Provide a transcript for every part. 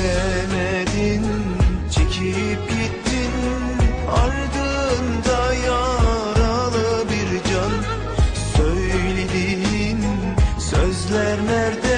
Sevemedin, çekip gittin Ardında yaralı bir can Söylediğin sözler nerede?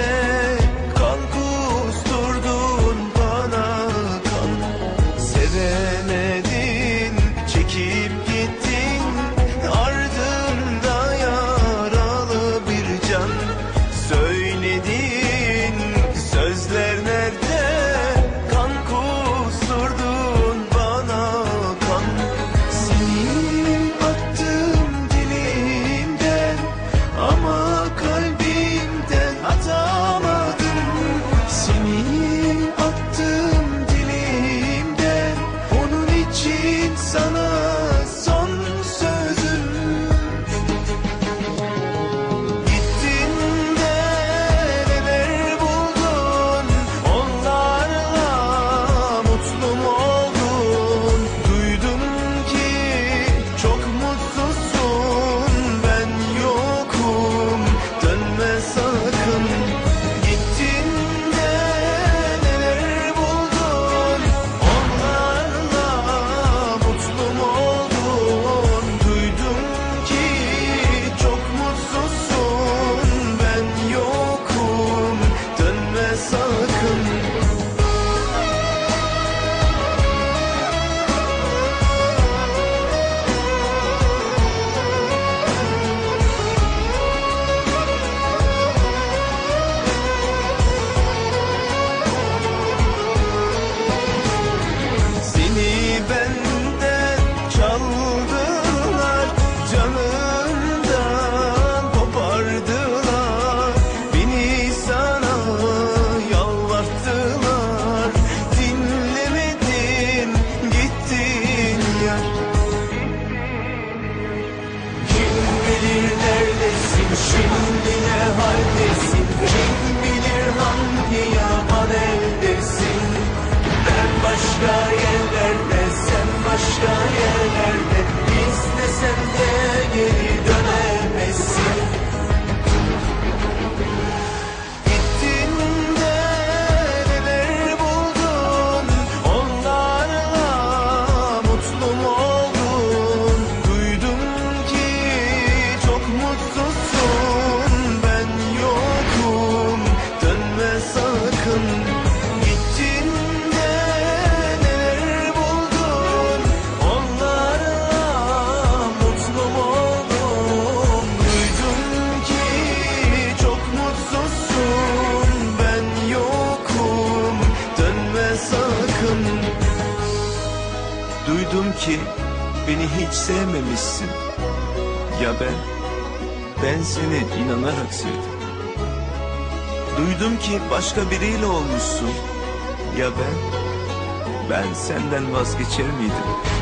Duydum ki beni hiç sevmemişsin Ya ben ben seni inanarak sevdim Duydum ki başka biriyle olmuşsun Ya ben ben senden vazgeçer miydim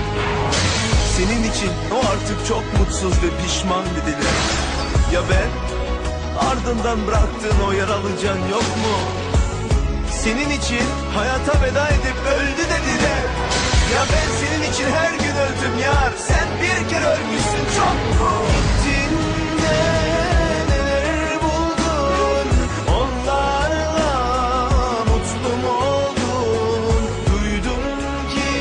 senin için o artık çok mutsuz ve pişman dediler. Ya ben? Ardından bıraktığın o yaralı can yok mu? Senin için hayata veda edip öldü dediler. Ya ben senin için her gün öldüm yar. Sen bir kere ölmüşsün çok mu? Gittin de buldun? Onlarla mutlu oldun? Duydum ki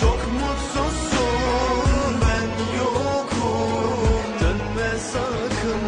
çok mutsuzsun. Ben yokum. Dönme sakın.